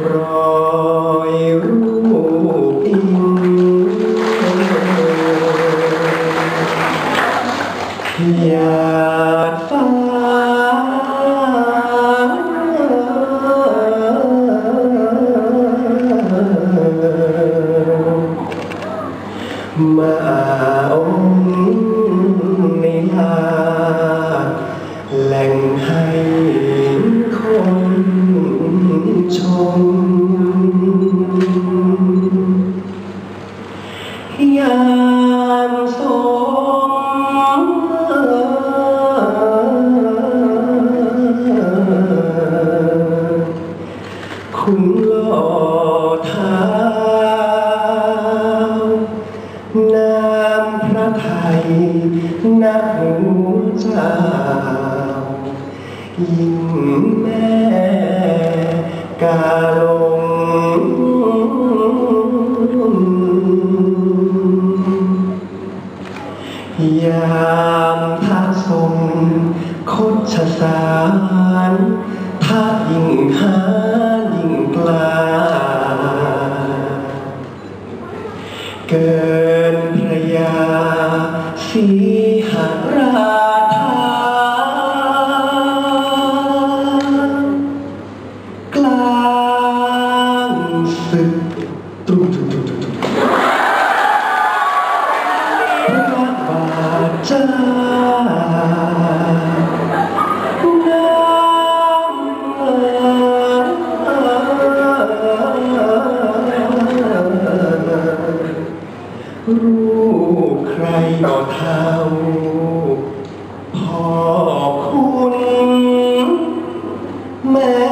รอยรูปอิง เท้าน้ำพระไทยนักหัวเจ้ายิ่งแม่กาลงยามท่าทรงคดชสารท่ายิ่งหายิ่งกล้ เกินพระยาสีหราธากลางศึกตุ้มตุ้มตุ้มตุ้มตุ้มพระบาทเจ้า รูปใครต่อเท่าพ่อคุณแม่